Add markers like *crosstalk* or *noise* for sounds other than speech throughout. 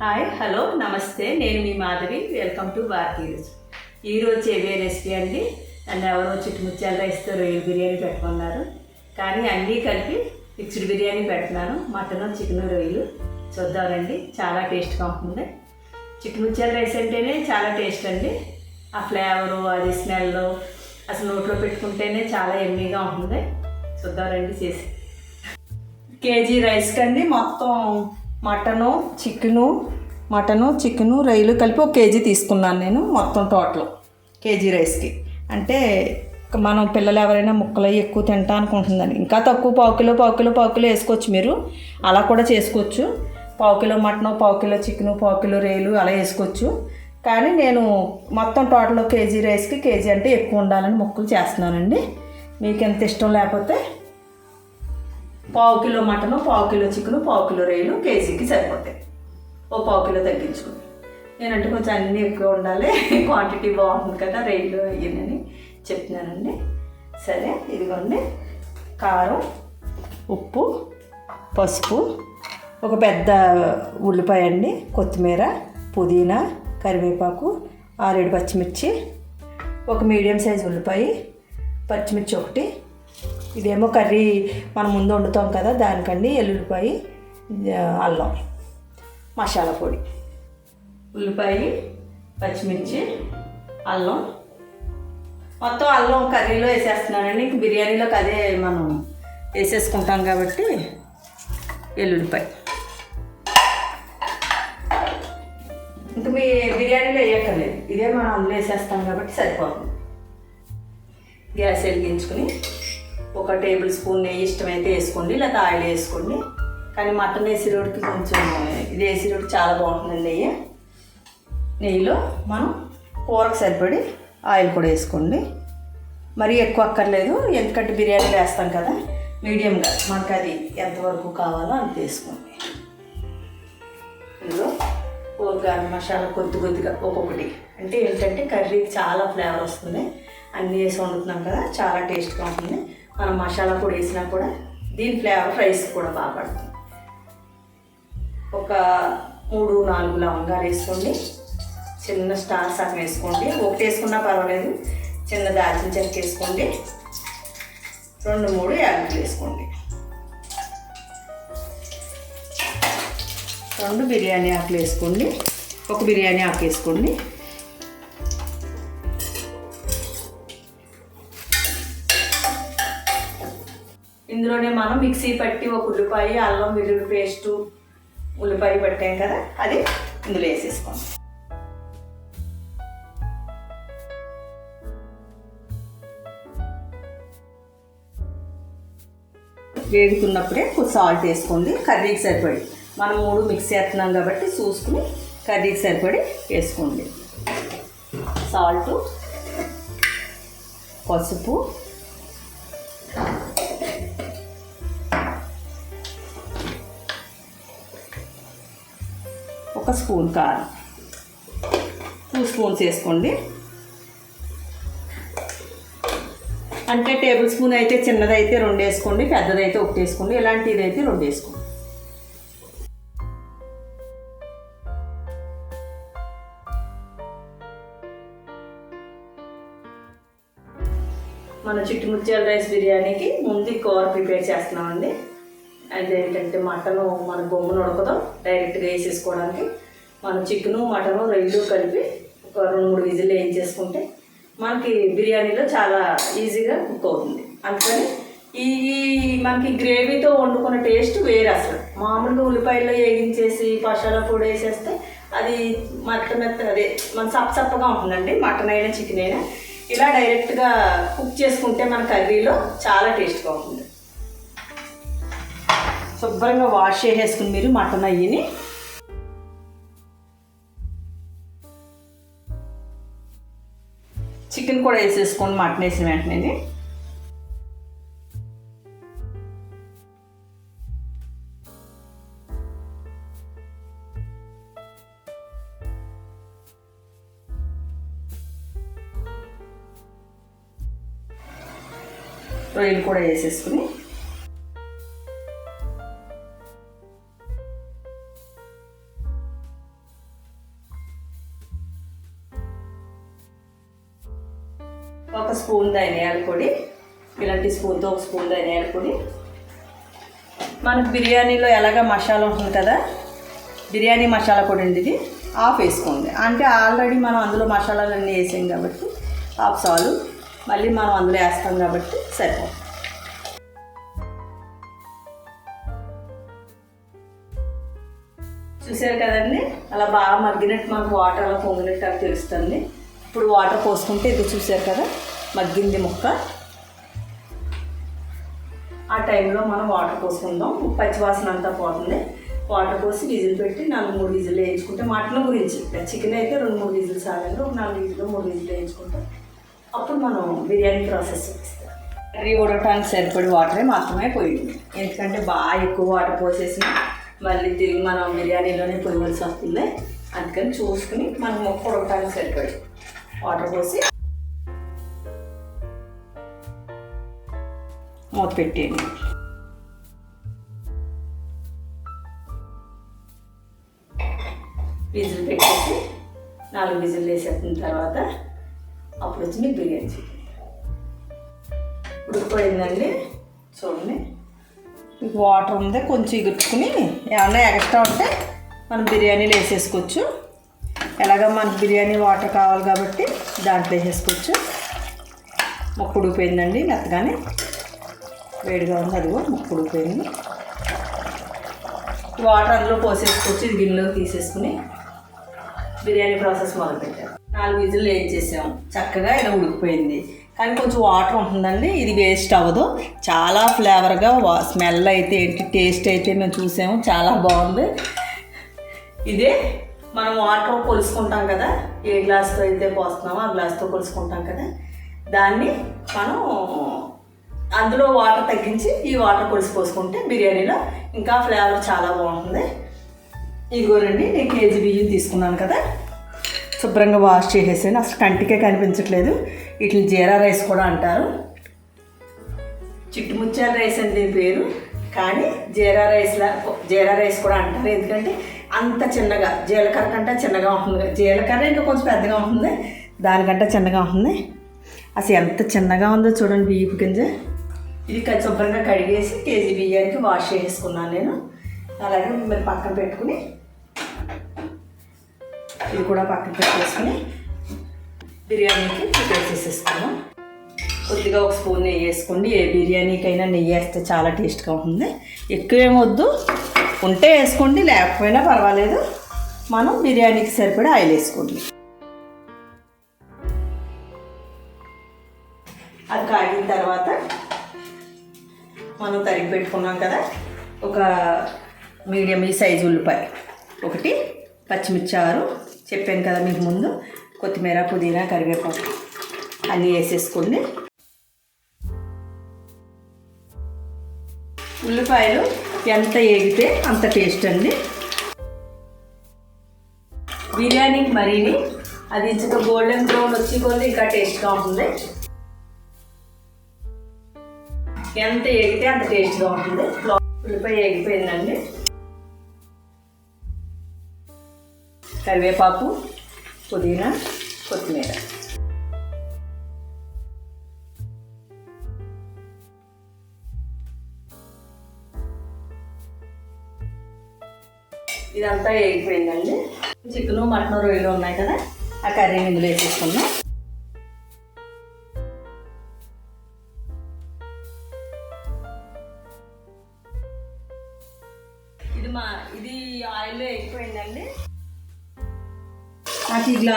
Hi hello నమస్తే. నేను మీ మాధవి. వెల్కమ్ టు భారతీ రుచి ఈరోజు ఏవే రెసిపీ అండి. నన్ను ఎవరో చుట్టుముత్యాల రైస్తో రొయ్యల బిర్యానీ పెట్టుకున్నారు. కానీ అన్నీ కలిపి మిక్స్డ్ బిర్యానీ పెడుతున్నాను. మటన్ చికెన్ రొయ్యలు. చూద్దామండి చాలా టేస్ట్గా ఉంటుంది. చిట్టుముచ్చాల రైస్ అంటేనే చాలా టేస్ట్ అండి. ఆ ఫ్లేవరు అది స్మెల్ అసలు నోట్లో పెట్టుకుంటేనే చాలా ఎమ్మీగా ఉంటుంది. చూద్దామండి చేసి. కేజీ రైస్ కండి మొత్తం మటను చికెను మటను చికెను రైలు కలిపి ఒక కేజీ తీసుకున్నాను నేను మొత్తం టోటల్ కేజీ రైస్కి. అంటే మనం పిల్లలు ఎవరైనా ముక్కలు ఎక్కువ తింటా అనుకుంటుందని ఇంకా తక్కువ పావు కిలో పావు కిలో పావు కిలో వేసుకోవచ్చు మీరు. అలా కూడా చేసుకోవచ్చు. పావు కిలో మటను పావు కిలో చికెను పావు కిలో రేలు అలా వేసుకోవచ్చు. కానీ నేను మొత్తం టోటల్ కేజీ రైస్కి కేజీ అంటే ఎక్కువ ఉండాలని ముక్కలు చేస్తున్నానండి. మీకు ఎంత ఇష్టం లేకపోతే పావు కిలో మటను పావు కిలో చికెను పావు కిలో రైలు కేజీకి సరిపోతాయి. ఓ పావు కిలో తగ్గించుకుని నేనంటే కొంచెం అన్నీ ఎక్కువ ఉండాలి. *laughs* క్వాంటిటీ బాగుంటుంది కదా రైలు అయ్యిందని చెప్తున్నానండి. సరే ఇదిగోండి. కారం ఉప్పు పసుపు ఒక పెద్ద ఉల్లిపాయ అండి కొత్తిమీర పుదీనా కరివేపాకు ఆరేడు పచ్చిమిర్చి ఒక మీడియం సైజ్ ఉల్లిపాయ పచ్చిమిర్చి ఒకటి ఇదేమో కర్రీ మనం ముందు వండుతాం కదా దానికండి ఎల్లుల్లిపాయ అల్లం మసాలా పొడి. ఉల్లిపాయ పచ్చిమిర్చి అల్లం. మొత్తం అల్లం కర్రీలో వేసేస్తున్నానండి. ఇంక బిర్యానీలోకి అదే మనం వేసేసుకుంటాం కాబట్టి ఎల్లుల్లిపాయ. ఇంక మీ బిర్యానీలో వేయక్కర్లేదు. ఇదే మనం అందులో వేసేస్తాం కాబట్టి సరిపోతుంది. గ్యాస్ వెలిగించుకుని ఒక టేబుల్ స్పూన్ నెయ్యి ఇష్టమైతే వేసుకోండి లేకపోతే ఆయిల్ వేసుకోండి. కానీ మటన్ వేసిరోడికి కొంచెం ఇది వేసిరోడికి చాలా బాగుంటుంది నెయ్యి. నెయ్యిలో మనం కూరకు సరిపడి ఆయిల్ కూడా వేసుకోండి. మరీ ఎక్కువ అక్కర్లేదు ఎందుకంటే బిర్యానీ వేస్తాం కదా మీడియంగా. మనకు అది ఎంతవరకు కావాలో అంత వేసుకోండి. ఇందులో కూరగాయల మసాలా కొద్ది కొద్దిగా ఒక్కొక్కటి. అంటే ఏంటంటే కర్రీకి చాలా ఫ్లేవర్ వస్తుంది. అన్నీ వేసి వండుతున్నాం కదా చాలా టేస్ట్గా ఉంటుంది. మనం మసాలా పొడి వేసినా కూడా దీని ఫ్లేవర్ రైస్ కూడా బాగా పడుతుంది. ఒక మూడు నాలుగు లవంగాలు వేసుకోండి. చిన్న స్టార్ సగం వేసుకోండి. ఒకటి వేసుకున్నా పర్వాలేదు. చిన్న దాల్చిన చెక్క వేసుకోండి. రెండు మూడు యాలకులు వేసుకోండి. రెండు బిర్యానీ ఆకులు వేసుకోండి. ఒక బిర్యానీ ఆకు వేసుకోండి. ఇందులోనే మనం మిక్సీ పట్టి ఒక ఉల్లిపాయ అల్లం వెల్లుల్లి పేస్టు ఉల్లిపాయ పట్టాం కదా అది ఇందులో వేసేసుకోండి. వేగుతున్నప్పుడే కొంచెం సాల్ట్ వేసుకోండి కర్రీకి సరిపడి. మనం మూడు మిక్స్ చేస్తున్నాం కాబట్టి చూసుకుని కర్రీకి సరిపడి వేసుకోండి. సాల్ట్ పసుపు ఒక స్పూన్ కారం. టూ స్పూన్స్ వేసుకోండి. అంటే టేబుల్ స్పూన్ అయితే చిన్నదైతే రెండు వేసుకోండి పెద్దదైతే ఒకటి వేసుకోండి ఇలాంటిది అయితే రెండు వేసుకోండి. మన చిట్టుముత్యాల రైస్ బిర్యానీకి ముందు కూర ప్రిపేర్ చేస్తున్నామండి. అదేంటంటే మటను మన బొమ్మను ఉడకదు డైరెక్ట్గా వేసేసుకోవడానికి. మనం చికెను మటను రెండు కలిపి ఒక రెండు మూడు విజిల్ వేయించేసుకుంటే మనకి బిర్యానీలో చాలా ఈజీగా కుక్ అవుతుంది. అందుకని ఈ మనకి గ్రేవీతో వండుకున్న టేస్ట్ వేరే అసలు. మామూలుగా ఉల్లిపాయల్లో వేగించేసి పషాల పొడి వేసేస్తే అది మెత్త మెత్త అదే మన సప్ప సప్పగా ఉంటుందండి మటన్ అయినా చికెన్ అయినా. ఇలా డైరెక్ట్గా కుక్ చేసుకుంటే మన కర్రీలో చాలా టేస్ట్గా ఉంటుంది. శుభ్రంగా వాష్ చేసేసుకుని మీరు మటన్ అయ్యిని చికెన్ కూడా వేసేసుకోండి మటన్ వేసిన వెంటనే రొయ్యలు కూడా వేసేసుకుని స్పూన్తో ఒక స్పూన్ ధనియాల పొడి మనకు బిర్యానీలో ఎలాగ మసాలా ఉంటుంది కదా బిర్యానీ మసాలా పొడి అండి ఇది. హాఫ్ వేసుకోండి. అంటే ఆల్రెడీ మనం అందులో మసాలాలన్నీ వేసాం కాబట్టి హాఫ్ సాలు మళ్ళీ మనం అందులో వేస్తాం కాబట్టి సరిపోతుంది. చూసారు కదండి? అలా బాగా మగ్గినట్టు మనకు వాటర్ అలా పొంగినట్టు అది తెలుస్తుంది. ఇప్పుడు వాటర్ పోసుకుంటే ఇది చూసారు కదా మగ్గింది ముక్క. టైంలో మనం వాటర్ పోసుకుందాం. పచ్చివాసన అంతా పోతుంది. వాటర్ పోసి విజిల్ పెట్టి నాలుగు మూడు విజిల్ వేయించుకుంటే మటన్ గురించి. చికెన్ అయితే రెండు మూడు విజిల్ సాగండి ఒక నాలుగు విజిల్ మూడు విజిల్ వేయించుకుంటాం అప్పుడు మనం బిర్యానీ ప్రాసెస్ చేస్తాం కర్రీ ఉడకడానికి సరిపడి వాటరే మాత్రమే పోయింది. ఎందుకంటే బాగా ఎక్కువ వాటర్ పోసేసి మళ్ళీ తిరిగి మనం బిర్యానీలోనే పోయవలసి వస్తుంది. అందుకని చూసుకుని మనం మొక్క ఉడకడానికి సరిపడి వాటర్ పోసి మూత పెట్టేయండి. విజిల్ పెట్టేసి నాలుగు విజిల్ వేసేసిన తర్వాత అప్పుడు వచ్చి మీకు బిర్యానీ చికెన్ ఉడికిపోయిందండి. చూడండి. మీకు వాటర్ ఉంది? కొంచెం ఇగుర్చుకుని ఏమన్నా ఎక్స్ట్రా ఉంటే మనం బిర్యానీలో వేసేసుకోవచ్చు. ఎలాగ మనకు బిర్యానీ వాటర్ కావాలి కాబట్టి దాంట్లో వేసేసుకోవచ్చు. మొక్క ఉడికిపోయిందండి మెత్తగానే. వేడిగా ఉంది. అదిగో ముక్కు ఉడిపోయింది వాటర్ అందులో పోసేసుకొచ్చి ఇది గిన్నెలోకి తీసేసుకుని బిర్యానీ ప్రాసెస్ మొదలుపెట్టాం నాలుగు విజులు ఏం చేసాం? చక్కగా ఇలా ఉడికిపోయింది. కానీ కొంచెం వాటర్ ఉంటుందండి. ఇది వేస్ట్ అవ్వదు. చాలా ఫ్లేవర్గా స్మెల్ అయితే ఏంటి టేస్ట్ అయితే మేము చూసాము. చాలా బాగుంది. ఇదే మనం వాటర్ కొలుసుకుంటాం కదా. ఏ గ్లాస్తో అయితే పోస్తున్నామో ఆ గ్లాస్తో కొలుసుకుంటాం కదా. దాన్ని మనం అందులో వాటర్ తగ్గించి ఈ వాటర్ కొలిసి పోసుకుంటే బిర్యానీలో ఇంకా ఫ్లేవర్ చాలా బాగుంటుంది. ఇదిగోనండి నేను కేజీ బియ్యం తీసుకున్నాను కదా. శుభ్రంగా వాష్ చేసేసాను. అసలు కంటికే కనిపించట్లేదు. వీటిని జీరా రైస్ కూడా అంటారు. చిట్టుముత్యాల రైస్ అని దీని పేరు? కానీ జీరా రైస్లా జీరా రైస్ కూడా అంటారు. ఎందుకంటే అంత చిన్నగా జీలకర్ర కంటే చిన్నగా ఉంటుంది. జీలకర్ర ఇంకా కొంచెం పెద్దగా ఉంటుంది. దానికంటే చిన్నగా ఉంటుంది. అసలు ఎంత చిన్నగా ఉందో చూడండి బియ్యపు గింజ. ఇది శుభ్రంగా కడిగేసి కేజీ బియ్యానికి వాష్ చేసుకున్నాను నేను. అలాగే మీరు పక్కన పెట్టుకుని ఇది కూడా పక్కన పెట్టేసుకుని బిర్యానీకి ప్రిపేర్ చేసేసుకున్నాం కొద్దిగా ఒక స్పూన్ నెయ్యి వేసుకోండి. ఏ బిర్యానీకైనా నెయ్యి వేస్తే చాలా టేస్ట్గా ఉంటుంది. ఎక్కువ ఏం వద్దు. ఉంటే వేసుకోండి లేకపోయినా పర్వాలేదు. మనం బిర్యానీకి సరిపడా ఆయిల్ వేసుకోండి. మనం పెట్టుకున్నాం కదా. ఒక మీడియం ఈ సైజు ఉల్లిపాయ. ఒకటి పచ్చిమిర్చి ఆరు చెప్పాను కదా మీకు ముందు. కొత్తిమీర పుదీనా కరివేపాకు. అన్నీ వేసేసుకోండి ఉల్లిపాయలు ఎంత ఏగితే అంత టేస్ట్ అండి. బిర్యానీకి మరీని అది ఇంచుక గోల్డెన్ బ్రౌన్ వచ్చి కొద్ది ఇంకా టేస్ట్గా ఉంటుంది. ఎంత ఏగితే అంత టేస్ట్గా ఉంటుంది. ఉల్లిపాయ ఏగిపోయిందండి. కరివేపాకు పుదీనా కొత్తిమీర. ఇదంతా ఎగిపోయిందండి చికెను మటన్ రొయ్యలు ఉన్నాయి కదా. ఆ కర్రీ ఇందులో వేసేసుకున్నాం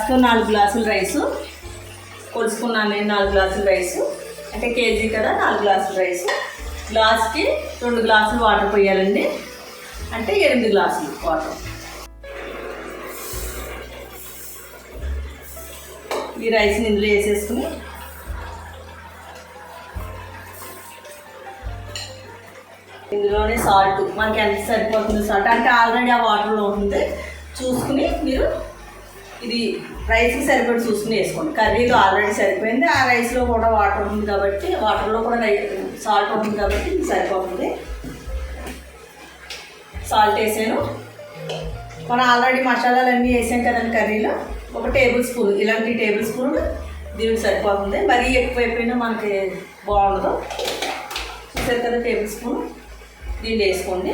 గ్లాస్తో నాలుగు గ్లాసులు రైసు. కొలుసుకున్నాను నేను నాలుగు గ్లాసులు రైసు. అంటే కేజీ కదా నాలుగు గ్లాసులు రైసు. గ్లాస్కి రెండు గ్లాసులు వాటర్ పోయాలండి. అంటే ఎనిమిది గ్లాసులు వాటర్. ఈ రైస్ని ఇందులో వేసేసుకుని ఇందులోనే సాల్ట్. మనకి ఎంత సరిపోతుంది సాల్ట్? అంటే ఆల్రెడీ ఆ వాటర్లో ఉంటుంది. చూసుకుని మీరు ఇది రైస్కి సరిపడి చూసుకుని వేసుకోండి. కర్రీలో ఆల్రెడీ సరిపోయింది. ఆ రైస్లో కూడా వాటర్ ఉంది కాబట్టి వాటర్లో కూడా రై సాల్ట్ ఉంటుంది కాబట్టి ఇది సరిపోతుంది. సాల్ట్ వేసాను. మనం ఆల్రెడీ మసాలాలు అన్నీ వేసాం కదండి కర్రీలో. ఒక టేబుల్ స్పూన్ ఇలాంటి టేబుల్ స్పూన్ దీనికి సరిపోతుంది. మరీ ఎక్కువైపోయినా మనకి బాగుండదు. చూసారు కదా టేబుల్ స్పూన్ దీన్ని వేసుకోండి.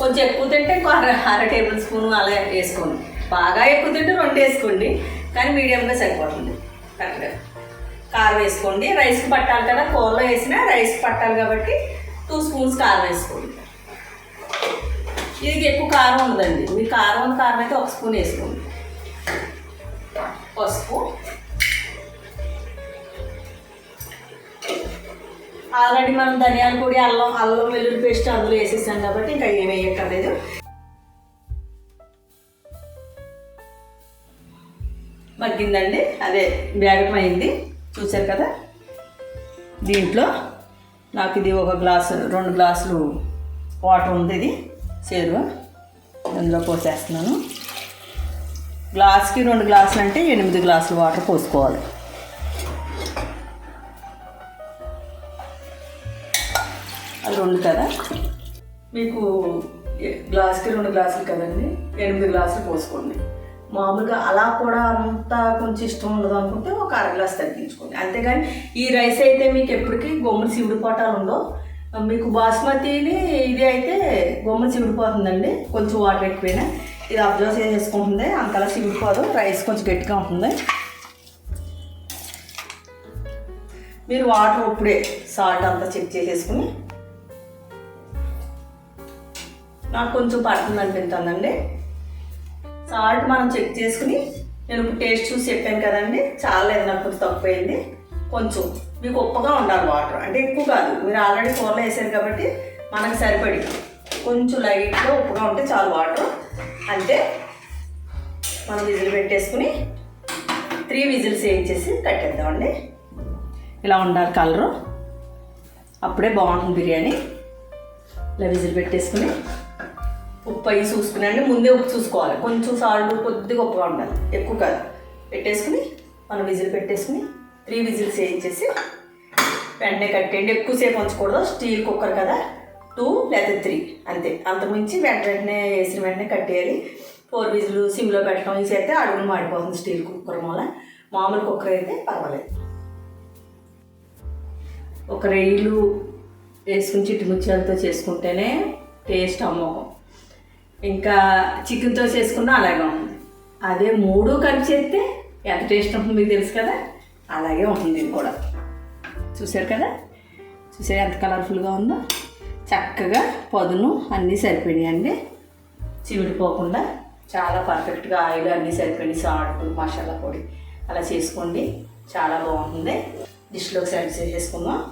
కొంచెం ఎక్కువ తింటే ఇంకో అర అర టేబుల్ స్పూన్ అలా వేసుకోండి. బాగా ఎక్కువ తింటే రెండు వేసుకోండి. కానీ మీడియంగా సరిపోతుంది. కరెక్ట్గా కారం వేసుకోండి. రైస్కి పట్టాలి కదా కూరలో వేసినా రైస్ పట్టాలి కాబట్టి టూ స్పూన్స్ కారం వేసుకోండి. ఇది ఎక్కువ కారం ఉండదండి. మీ కారం ఉన్న కారం అయితే ఒక స్పూన్ వేసుకోండి. పసుపు ఆల్రెడీ మనం ధనియాల పొడి అల్లం అల్లం వెల్లుల్లి పేస్ట్ అందులో వేసేసాం కాబట్టి ఇంకా ఏమి వేయక్కర్లేదు. మగ్గిందండి. అదే బేగం అయింది చూశారు కదా? దీంట్లో నాకు ఇది ఒక గ్లాసు రెండు గ్లాసులు వాటర్ ఉంది ఇది. చేరువ. అందులో పోసేస్తున్నాను. గ్లాస్కి రెండు గ్లాసులు అంటే ఎనిమిది గ్లాసులు వాటర్ పోసుకోవాలి. అది రెండు కదా? మీకు గ్లాస్కి రెండు గ్లాసులు కదండి. ఎనిమిది గ్లాసులు పోసుకోండి. మామూలుగా అలా కూడా అంతా కొంచెం ఇష్టం ఉండదు అనుకుంటే ఒక అర గ్లాస్ తగ్గించుకోండి. అంతేగాని ఈ రైస్ అయితే మీకు ఎప్పటికీ గొమ్మలు సివిడిపోటాలు ఉండవు. మీకు బాస్మతిని ఇది అయితే గొమ్మలు సివిడిపోతుందండి కొంచెం వాటర్ ఎక్కువైనా ఇది అబ్జర్వ్ చేసేసుకుంటుంది. అంతలా సివిడిపోదు రైస్ కొంచెం గట్టిగా ఉంటుంది. మీరు వాటర్ ఇప్పుడే సాల్ట్ అంతా చెక్ చేసేసుకుని నాకు కొంచెం పడుతుంది అనిపిస్తుందండి సాల్ట్ మనం చెక్ చేసుకుని నేను ఇప్పుడు టేస్ట్ చూసి చెప్పాను కదండి. చాలా లేదు నాకు కొంచెం తక్కువైంది. కొంచెం మీకు ఉప్పగా ఉండాలి వాటర్. అంటే ఎక్కువ కాదు. మీరు ఆల్రెడీ కూరలో వేసారు కాబట్టి మనకు సరిపడి. కొంచెం లైట్గా ఉప్పుగా ఉంటే చాలు వాటర్. అంటే మనం విజిల్ పెట్టేసుకుని త్రీ విజిల్స్ వేయించేసి కట్టేద్దామండి. ఇలా ఉండాలి కలరు. అప్పుడే బాగుంటుంది బిర్యానీ. ఇలా విజిల్ పెట్టేసుకుని ఉప్పు అయ్యి చూసుకునండి ముందే ఉప్పు చూసుకోవాలి. కొంచెం సాల్ట్ కొద్దిగా ఉప్పుగా ఉండాలి. ఎక్కువ కాదు. పెట్టేసుకుని మనం విజిల్ పెట్టేసుకుని త్రీ విజిల్స్ వేయించేసి వెంటనే కట్టేయండి ఎక్కువసేపు ఉంచకూడదు. స్టీల్ కుక్కర్ కదా. టూ లేదా త్రీ అంతే. అంతకుమించి వెంట వెంటనే వేసిన వెంటనే కట్టేయాలి ఫోర్ విజిల్ సిమ్లో పెట్టడం వేసి అయితే అడుగును మాడిపోతుంది స్టీల్ కుక్కర్ మూల. మామూలు కుక్కర్ అయితే పర్వాలేదు. ఒక రైలు వేసుకుని చిట్టుముచ్చాలతో చేసుకుంటేనే టేస్ట్ అమ్మకం ఇంకా చికెన్తో చేసుకున్నా అలాగే ఉంటుంది. అదే మూడు కలిపి చేస్తే ఎంత టేస్ట్ ఉంటుందో మీకు తెలుసు కదా? అలాగే ఉంటుంది ఇది కూడా. చూసారు కదా? చూసారు ఎంత కలర్ఫుల్గా ఉందో? చక్కగా పదును అన్నీ సరిపోయినాయండి చివిడిపోకుండా చాలా పర్ఫెక్ట్గా ఆయిల్ అన్నీ సరిపోయినాయి. సాల్ట్ మసాలా పొడి అలా చేసుకోండి. చాలా బాగుంటుంది. డిష్లోకి సర్వ్ చేసేసుకుందాం.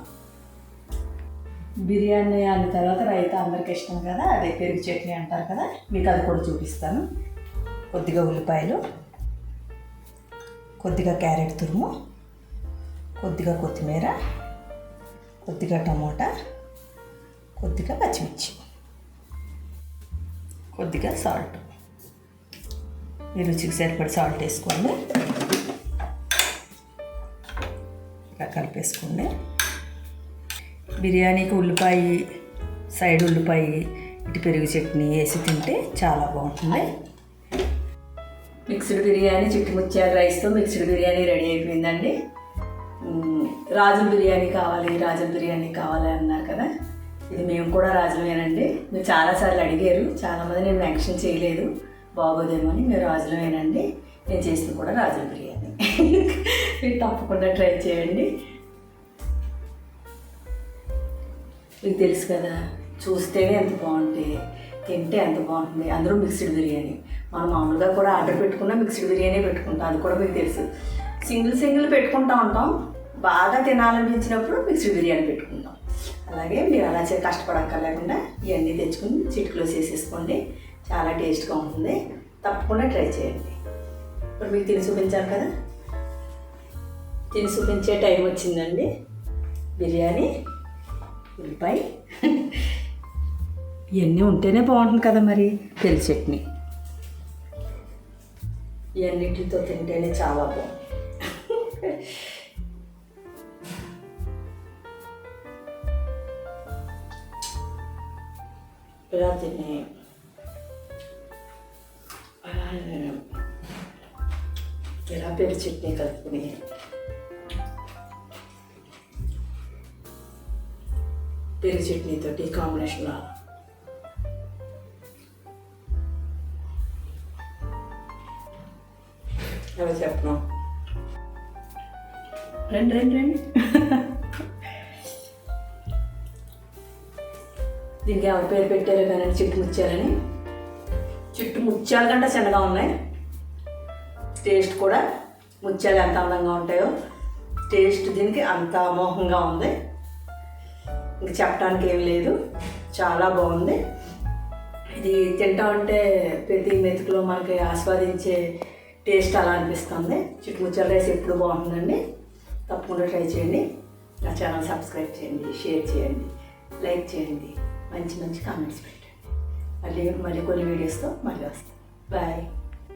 బిర్యానీ అన్న తర్వాత రైతా అందరికి ఇష్టం కదా అదే పెరుగు చట్నీ అంటారు కదా మీకు అది కూడా చూపిస్తాను. కొద్దిగా ఉల్లిపాయలు కొద్దిగా క్యారెట్ తురుము కొద్దిగా కొత్తిమీర కొద్దిగా టమోటా కొద్దిగా పచ్చిమిర్చి కొద్దిగా సాల్ట్ ఈ రుచికి సరిపడి సాల్ట్ వేసుకోండి. ఇలా కలిపేసుకోండి. బిర్యానీకి ఉల్లిపాయ సైడ్ ఉల్లిపాయ ఇటు పెరుగు చట్నీ వేసి తింటే చాలా బాగుంటుంది. మిక్స్డ్ బిర్యానీ చుట్టుముచ్చారు రైస్తో మిక్స్డ్ బిర్యానీ రెడీ అయిపోయిందండి. రాజం రాజుల బిర్యానీ కావాలి రాజుల బిర్యానీ కావాలి అన్నారు కదా. ఇది మేము కూడా రాజులమేనండి. మీరు చాలాసార్లు అడిగారు. చాలామంది నేను మెన్షన్ చేయలేదు. బాగోదేమో అని మీరు రాజులమేనండి. నేను చేసింది కూడా రాజుల బిర్యానీ. *laughs* మీరు తప్పకుండా ట్రై చేయండి. మీకు తెలుసు కదా చూస్తేనే ఎంత బాగుంటే తింటే ఎంత బాగుంటుంది. అందరూ మిక్స్డ్ బిర్యానీ. మనం మామూలుగా కూడా ఆర్డర్ పెట్టుకున్నా మిక్స్డ్ బిర్యానీ పెట్టుకుంటాం. అది కూడా మీకు తెలుసు. సింగిల్ సింగిల్ పెట్టుకుంటా ఉంటాం. బాగా తినాలనిపించినప్పుడు మిక్స్డ్ బిర్యానీ పెట్టుకుంటాం. అలాగే మీరు అలా చే కష్టపడక్కర్లేకుండా ఇవన్నీ తెచ్చుకుని చిటికలో చేసేసుకోండి. చాలా టేస్ట్గా ఉంటుంది. తప్పకుండా ట్రై చేయండి. ఇప్పుడు మీకు తిని చూపించాను కదా? తిని చూపించే టైం వచ్చిందండి. బిర్యానీ ఉల్లిపాయ. ఇవన్నీ ఉంటేనే బాగుంటుంది కదా మరి పెళ్ళి చట్నీ. ఇవన్నిటితో తింటేనే చాలా బాగుంది ఇలా తిని ఇలా పెళ్ళి చట్నీ కలుపుకుని పెరుగు చట్నీతోటి కాంబినేషన్లో. ఎవరు చెప్పను రండి రండి రండి. దీనికి ఎవరి పేరు పెట్టారో కానీ చిట్టు ముత్యాలని? చుట్టూ ముత్యాల కంటే చిన్నగా ఉన్నాయి. టేస్ట్ కూడా ముత్యాలు ఎంత అందంగా ఉంటాయో టేస్ట్ దీనికి అంత అమోఘంగా ఉంది. ఇంక చెప్పడానికి ఏం లేదు. చాలా బాగుంది. ఇది తింటా ఉంటే ప్రతి మెతుకులో మనకి ఆస్వాదించే టేస్ట్ అలా అనిపిస్తుంది. చిట్టుముచ్చల రైస్ ఎప్పుడు బాగుంటుందండి? తప్పకుండా ట్రై చేయండి. నా ఛానల్ సబ్స్క్రైబ్ చేయండి షేర్ చేయండి లైక్ చేయండి. మంచి మంచి కామెంట్స్ పెట్టండి. మళ్ళీ మళ్ళీ కొన్ని వీడియోస్తో మళ్ళీ వస్తాను. బాయ్.